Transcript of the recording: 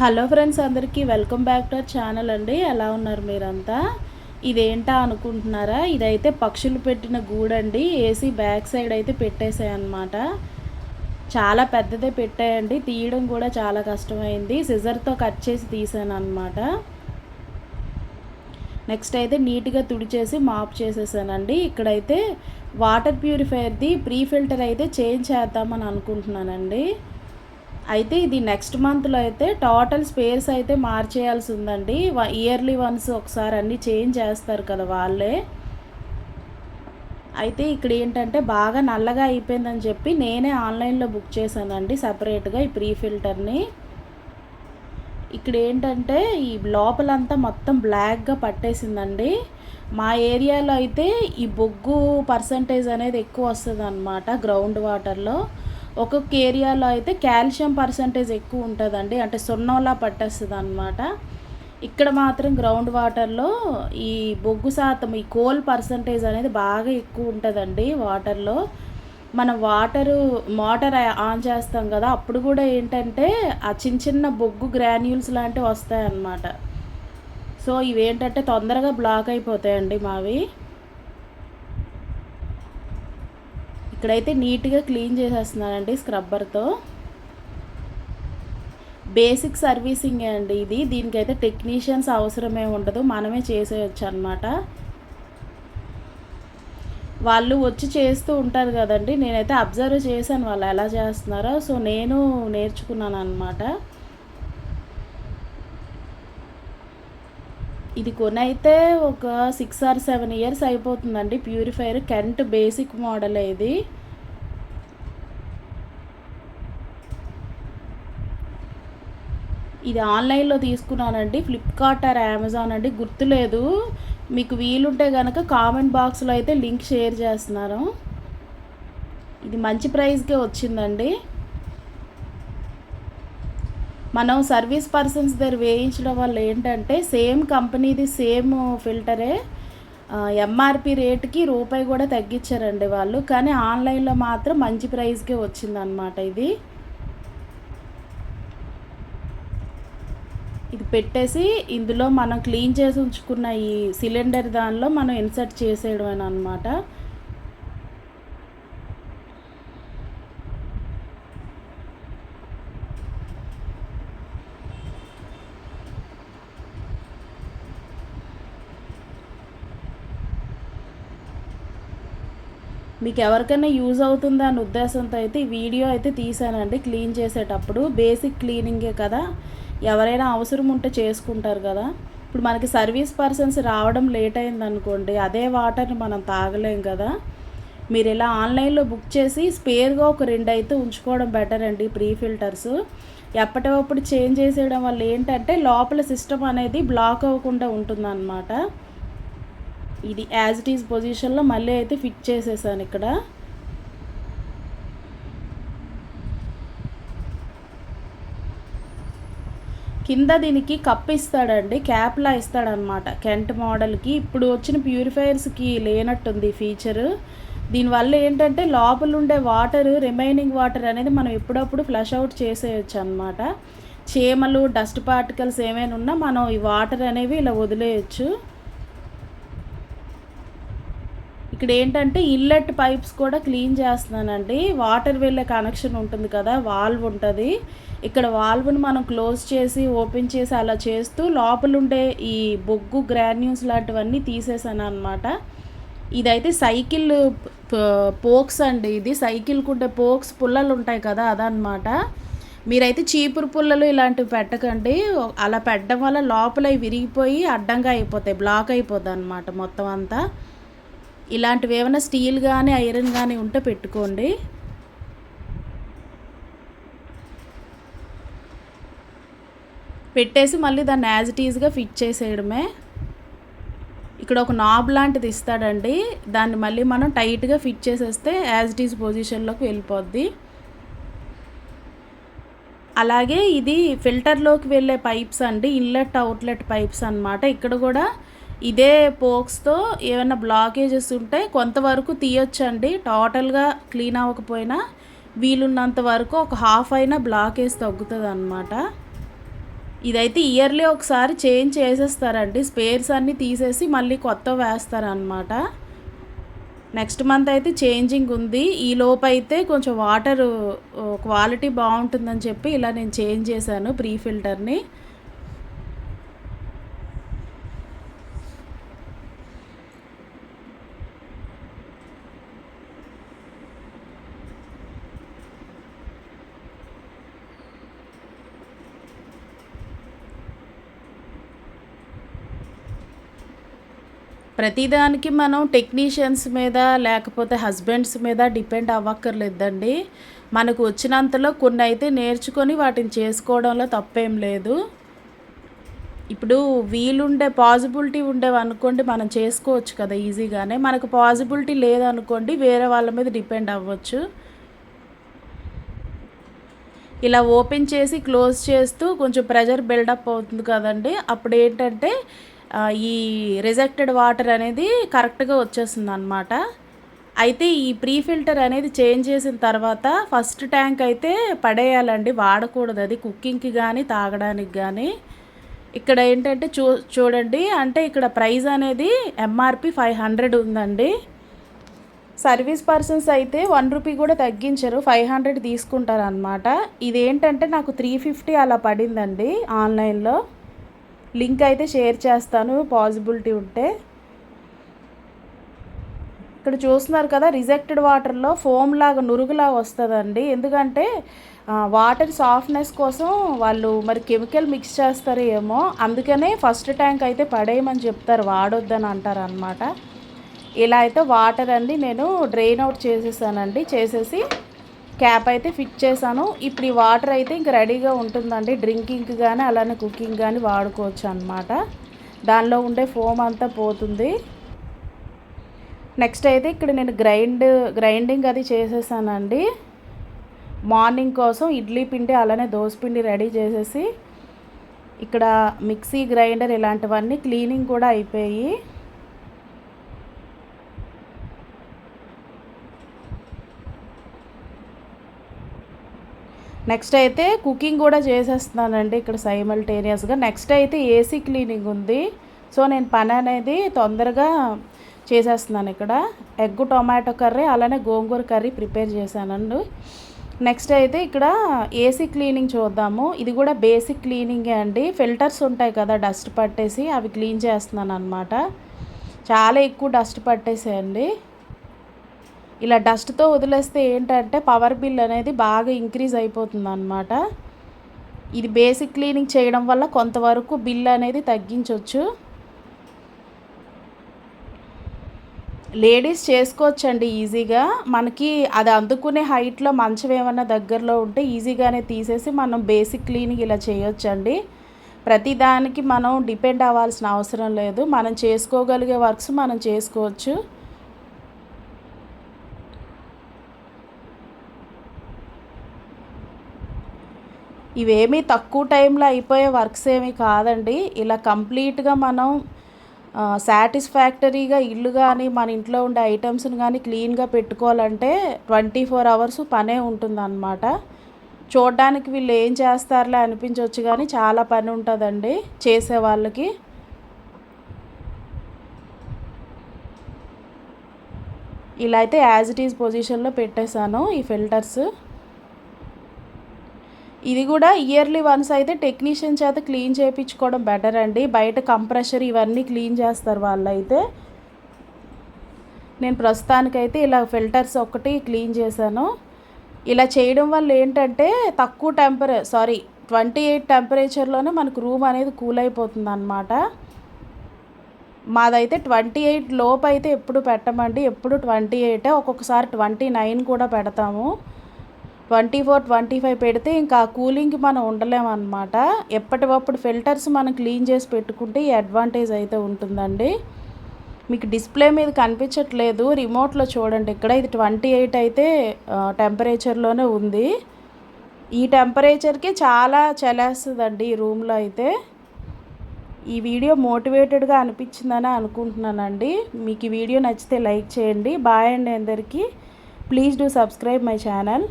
Hello friends అందరికీ welcome back to our channel అండి. ఎలా ఉన్నారు మీరంతా? ఇదేంటా అనుకుంటున్నారా? ఇదైతే పక్షులు పెట్టిన గూడండి. ఏసీ బ్యాక్ సైడ్ అయితే పెట్టేశాయన్నమాట. చాలా పెద్దదే పెట్టాయండి. తీయడం కూడా చాలా కష్టమైంది. సిజర్తో కట్ చేసి తీసాను అనమాట నెక్స్ట్ అయితే నీట్గా తుడిచేసి మాప్ చేసేసానండి. ఇక్కడైతే వాటర్ ప్యూరిఫైయర్ది ప్రీ ఫిల్టర్ అయితే చేంజ్ చేద్దామని అనుకుంటున్నానండి. అయితే ఇది నెక్స్ట్ మంత్లో అయితే టోటల్ స్పేర్స్ అయితే మార్చేయాల్సి ఉందండి ఇయర్లీ వన్స్ ఒకసారి అన్నీ చేంజ్ చేస్తారు కదా వాళ్ళే. అయితే ఇక్కడ ఏంటంటే బాగా నల్లగా అయిపోయిందని చెప్పి నేనే ఆన్లైన్లో బుక్ చేశానండి సపరేట్గా ఈ ప్రీ ఫిల్టర్ని ఇక్కడ ఏంటంటే ఈ లోపలంతా మొత్తం బ్లాక్గా పట్టేసిందండి. మా ఏరియాలో అయితే ఈ బొగ్గు పర్సంటేజ్ అనేది ఎక్కువ వస్తుంది అనమాట గ్రౌండ్ వాటర్లో ఒక్కొక్క ఏరియాలో అయితే కాల్షియం పర్సంటేజ్ ఎక్కువ ఉంటుందండి. అంటే సున్నంలా పట్టేస్తుంది అనమాట ఇక్కడ మాత్రం గ్రౌండ్ వాటర్లో ఈ బొగ్గు శాతం ఈ కోల్ పర్సంటేజ్ అనేది బాగా ఎక్కువ ఉంటుందండి వాటర్లో. మనం వాటరు మోటార్ ఆన్ చేస్తాం కదా అప్పుడు కూడా ఏంటంటే ఆ చిన్న చిన్న బొగ్గు గ్రాన్యూల్స్ లాంటివి వస్తాయన్నమాట. సో ఇవేంటంటే తొందరగా బ్లాక్ అయిపోతాయండి మావి. ఇక్కడైతే నీట్గా క్లీన్ చేసేస్తున్నానండి స్క్రబ్బర్తో. బేసిక్ సర్వీసింగే అండి ఇది. దీనికైతే టెక్నీషియన్స్ అవసరమే ఉండదు. మనమే చేసేయచ్చు అనమాట వాళ్ళు వచ్చి చేస్తూ ఉంటారు కదండి. నేనైతే అబ్జర్వ్ చేశాను వాళ్ళు ఎలా చేస్తున్నారో. సో నేను నేర్చుకున్నాను అనమాట ఇది కొనైతే ఒక సిక్స్ ఆర్ సెవెన్ ఇయర్స్ అయిపోతుందండి. ప్యూరిఫైయర్ కెంట్ బేసిక్ మోడల్ ఇది. ఇది ఆన్లైన్లో తీసుకున్నానండి. ఫ్లిప్కార్ట్ ఆర్ అమెజాన్ అండి. గుర్తులేదు. మీకు వీలుంటే కనుక కామెంట్ బాక్స్లో అయితే లింక్ షేర్ చేస్తున్నాను. ఇది మంచి ప్రైస్కే వచ్చిందండి. మనం సర్వీస్ పర్సన్స్ దగ్గర వేయించడం వల్ల ఏంటంటే సేమ్ కంపెనీది సేమ్ ఫిల్టరే ఎంఆర్పి రేట్కి రూపాయి కూడా తగ్గించారండి వాళ్ళు. కానీ ఆన్లైన్లో మాత్రం మంచి ప్రైస్కే వచ్చిందనమాట ఇది. ఇది పెట్టేసి ఇందులో మనం క్లీన్ చేసి ఉంచుకున్న ఈ సిలిండర్ దానిలో మనం ఇన్సర్ట్ చేసేయడం అనమాట మీకు ఎవరికైనా యూజ్ అవుతుందా అనే ఉద్దేశంతో అయితే ఈ వీడియో అయితే తీసానండి క్లీన్ చేసేటప్పుడు బేసిక్ క్లీనింగే కదా. ఎవరైనా అవసరం ఉంటే చేసుకుంటారు కదా. ఇప్పుడు మనకి సర్వీస్ పర్సన్స్ రావడం లేట్ అయింది అనుకోండి అదే వాటర్ని మనం తాగలేం కదా. మీరు ఇలా ఆన్లైన్లో బుక్ చేసి స్పేర్గా ఒక రెండు అయితే ఉంచుకోవడం బెటర్ అండి ప్రీ ఫిల్టర్స్. ఎప్పటికప్పుడు చేంజ్ చేసేయడం వల్ల ఏంటంటే లోపల సిస్టమ్ అనేది బ్లాక్ అవ్వకుండా ఉంటుందన్నమాట. ఇది యాజ్ ఇట్ ఈజ్ పొజిషన్లో మళ్ళీ అయితే ఫిట్ చేసేసాను ఇక్కడ. కింద దీనికి కప్ ఇస్తాడండి క్యాప్లా ఇస్తాడనమాట. కెంట్ మోడల్కి ఇప్పుడు వచ్చిన ప్యూరిఫైయర్స్కి లేనట్టుంది ఫీచరు దీనివల్ల ఏంటంటే లోపల ఉండే వాటర్ రిమైనింగ్ వాటర్ అనేది మనం ఎప్పుడప్పుడు ఫ్లష్ అవుట్ చేసేయచ్చు అనమాట. చీమలు డస్ట్ పార్టికల్స్ ఏమైనా ఉన్నా మనం ఈ వాటర్ అనేవి ఇలా వదిలేయచ్చు. ఇక్కడ ఏంటంటే ఇల్లెట్ పైప్స్ కూడా క్లీన్ చేస్తున్నానండి. వాటర్ వెళ్ళే కనెక్షన్ ఉంటుంది కదా వాల్వ్ ఉంటుంది. ఇక్కడ వాల్వ్ని మనం క్లోజ్ చేసి ఓపెన్ చేసి అలా చేస్తూ లోపల ఉండే ఈ బొగ్గు గ్రాన్యూస్ లాంటివన్నీ తీసేసాను అనమాట ఇదైతే సైకిల్ పోక్స్ అండి ఇది. సైకిల్కి ఉండే పోక్స్ పుల్లలు ఉంటాయి కదా అదనమాట మీరైతే చీపురు పుల్లలు ఇలాంటివి పెట్టకండి. అలా పెట్టడం వల్ల లోపల విరిగిపోయి అడ్డంగా అయిపోతాయి బ్లాక్ అయిపోద్ది అనమాట మొత్తం అంతా. ఇలాంటివి ఏమైనా స్టీల్ కానీ ఐరన్ కానీ ఉంటే పెట్టుకోండి. పెట్టేసి మళ్ళీ దాన్ని యాజ్ ఇట్ ఈజ్గా ఫిట్ చేసేయడమే. ఇక్కడ ఒక నాబ్ లాంటిది ఇస్తాడండి. దాన్ని మళ్ళీ మనం టైట్గా ఫిట్ చేసేస్తే యాజ్ ఇట్ ఈజ్ పొజిషన్లోకి వెళ్ళిపోద్ది. అలాగే ఇది ఫిల్టర్లోకి వెళ్ళే పైప్స్ అండి ఇన్లెట్ అవుట్లెట్ పైప్స్ అనమాట ఇక్కడ కూడా ఇదే పోక్స్తో ఏమైనా బ్లాకేజెస్ ఉంటే కొంతవరకు తీయొచ్చండి. టోటల్గా క్లీన్ అవ్వకపోయినా వీలున్నంత వరకు ఒక హాఫ్ అయినా బ్లాకేజ్ తగ్గుతుంది అనమాట ఇదైతే ఇయర్లీ ఒకసారి చేంజ్ చేసేస్తారండి. స్పేర్స్ అన్నీ తీసేసి మళ్ళీ కొత్త వేస్తారనమాట నెక్స్ట్ మంత్ అయితే చేంజింగ్ ఉంది. ఈ లోపు అయితే కొంచెం వాటర్ క్వాలిటీ uh, బాగుంటుందని చెప్పి ఇలా నేను చేంజ్ చేశాను ప్రీ ఫిల్టర్ని ప్రతిదానికి మనం టెక్నీషియన్స్ మీద లేకపోతే హస్బెండ్స్ మీద డిపెండ్ అవ్వక్కర్లేదండి. మనకు వచ్చినంతలో కొన్ని అయితే నేర్చుకొని వాటిని చేసుకోవడంలో తప్పేం లేదు. ఇప్పుడు వీలుండే పాజిబిలిటీ ఉండేవి అనుకోండి మనం చేసుకోవచ్చు కదా ఈజీగానే. మనకు పాజిబిలిటీ లేదనుకోండి వేరే వాళ్ళ మీద డిపెండ్ అవ్వచ్చు. ఇలా ఓపెన్ చేసి క్లోజ్ చేస్తూ కొంచెం ప్రెజర్ బిల్డప్ అవుతుంది కదండి. అప్పుడు ఏంటంటే ఈ రిజెక్టెడ్ వాటర్ అనేది కరెక్ట్గా వచ్చేస్తుంది అనమాట అయితే ఈ ప్రీ ఫిల్టర్ అనేది చేంజ్ చేసిన తర్వాత ఫస్ట్ ట్యాంక్ అయితే పడేయాలండి వాడకూడదు అది కుకింగ్కి కానీ తాగడానికి కానీ ఇక్కడ ఏంటంటే చూ చూడండి అంటే ఇక్కడ ప్రైస్ అనేది ఎంఆర్పి ఫైవ్ హండ్రెడ్ ఉందండి. సర్వీస్ పర్సన్స్ అయితే వన్ రూపీ కూడా తగ్గించరు ఫైవ్ హండ్రెడ్ తీసుకుంటారు అనమాట ఇదేంటంటే నాకు త్రీ ఫిఫ్టీ అలా పడిందండి ఆన్లైన్లో. లింక్ అయితే షేర్ చేస్తాను పాసిబిలిటీ ఉంటే. ఇక్కడ చూస్తున్నారు కదా రిజెక్టెడ్ వాటర్లో ఫోమ్ లాగా నురుగులాగా వస్తుందండి. ఎందుకంటే వాటర్ సాఫ్ట్నెస్ కోసం వాళ్ళు మరి కెమికల్ మిక్స్ చేస్తారు ఏమో అందుకనే ఫస్ట్ ట్యాంక్ అయితే పడేయమని చెప్తారు వాడొద్దని అంటారు అనమాట ఇలా అయితే వాటర్ అండి నేను డ్రైన్ అవుట్ చేసేసానండి చేసేసి క్యాప్ అయితే ఫిట్ చేశాను. ఇప్పుడు ఈ వాటర్ అయితే ఇంక రెడీగా ఉంటుందండి. డ్రింకింగ్ కానీ అలానే కుకింగ్ కానీ వాడుకోవచ్చు అనమాట దానిలో ఉండే ఫోమ్ అంతా పోతుంది. నెక్స్ట్ అయితే ఇక్కడ నేను గ్రైండ్ గ్రైండింగ్ అది చేసేసానండి. మార్నింగ్ కోసం ఇడ్లీ పిండి అలానే దోశ పిండి రెడీ చేసేసి ఇక్కడ మిక్సీ గ్రైండర్ ఇలాంటివన్నీ క్లీనింగ్ కూడా అయిపోయి నెక్స్ట్ అయితే కుకింగ్ కూడా చేసేస్తున్నానండి ఇక్కడ సైమల్టేనియస్గా. నెక్స్ట్ అయితే ఏసీ క్లీనింగ్ ఉంది. సో నేను పని అనేది తొందరగా చేసేస్తున్నాను ఇక్కడ. ఎగ్ టొమాటో కర్రీ అలానే గోంగూర కర్రీ ప్రిపేర్ చేశానండి. నెక్స్ట్ అయితే ఇక్కడ ఏసీ క్లీనింగ్ చూద్దాము. ఇది కూడా బేసిక్ క్లీనింగే అండి. ఫిల్టర్స్ ఉంటాయి కదా డస్ట్ పట్టేసి అవి క్లీన్ చేస్తున్నాను అనమాట చాలా ఎక్కువ డస్ట్ పట్టేసాయండి. ఇలా డస్ట్తో వదిలేస్తే ఏంటంటే పవర్ బిల్ అనేది బాగా ఇంక్రీజ్ అయిపోతుంది అనమాట ఇది బేసిక్ క్లీనింగ్ చేయడం వల్ల కొంతవరకు బిల్ అనేది తగ్గించవచ్చు లేడీస్ చేసుకోవచ్చండి ఈజీగా. మనకి అది అందుకునే హైట్లో మంచం ఏమన్నా దగ్గరలో ఉంటే ఈజీగానే తీసేసి మనం బేసిక్ క్లీనింగ్ ఇలా చేయొచ్చండి. ప్రతిదానికి మనం డిపెండ్ అవ్వాల్సిన అవసరం లేదు. మనం చేసుకోగలిగే వర్క్స్ మనం చేసుకోవచ్చు. ఇవేమీ తక్కువ టైంలో అయిపోయే వర్క్స్ ఏమీ కాదండి. ఇలా కంప్లీట్గా మనం సాటిస్ఫాక్టరీగా ఇల్లు కానీ మన ఇంట్లో ఉండే ఐటమ్స్ని కానీ క్లీన్గా పెట్టుకోవాలంటే ట్వంటీ ఫోర్ అవర్స్ పనే ఉంటుందన్నమాట. చూడడానికి వీళ్ళు ఏం చేస్తారులే అనిపించవచ్చు కానీ చాలా పని ఉంటుందండి చేసే వాళ్ళకి. ఇలా అయితే యాజ్ ఇట్ ఈజ్ పొజిషన్లో పెట్టేశాను ఈ ఫిల్టర్స్. ఇది కూడా ఇయర్లీ వన్స్ అయితే టెక్నీషియన్ చేత క్లీన్ చేయించుకోవడం బెటర్ అండి. బయట కంప్రెషర్ ఇవన్నీ క్లీన్ చేస్తారు వాళ్ళు అయితే నేను ప్రస్తుతానికైతే ఇలా ఫిల్టర్స్ ఒకటి క్లీన్ చేశాను. ఇలా చేయడం వల్ల ఏంటంటే తక్కువ టెంపరే సారీ ట్వంటీ ఎయిట్ టెంపరేచర్లోనే మనకు రూమ్ అనేది కూల్ అయిపోతుంది అనమాట మాదైతే ట్వంటీ ఎయిట్ లోపు అయితే ఎప్పుడు పెట్టమండి. ఎప్పుడు ట్వంటీ ఎయిటే ఒక్కొక్కసారి ట్వంటీ నైన్ కూడా పెడతాము. ట్వంటీ ఫోర్ ట్వంటీ ఫైవ్ పెడితే ఇంకా కూలింగ్కి మనం ఉండలేమన్నమాట. ఎప్పటికప్పుడు ఫిల్టర్స్ మనం క్లీన్ చేసి పెట్టుకుంటే ఈ అడ్వాంటేజ్ అయితే ఉంటుందండి. మీకు డిస్ప్లే మీద కనిపించట్లేదు. రిమోట్లో చూడండి. ఇక్కడ ఇది ట్వంటీ ఎయిట్ అయితే టెంపరేచర్లోనే ఉంది. ఈ టెంపరేచర్కి చాలా చలేస్తుందండి ఈ రూమ్లో అయితే. ఈ వీడియో మోటివేటెడ్గా అనిపించిందని అనుకుంటున్నానండి. మీకు ఈ వీడియో నచ్చితే లైక్ చేయండి. బాయ్ అండి అందరికీ. Please do subscribe my channel.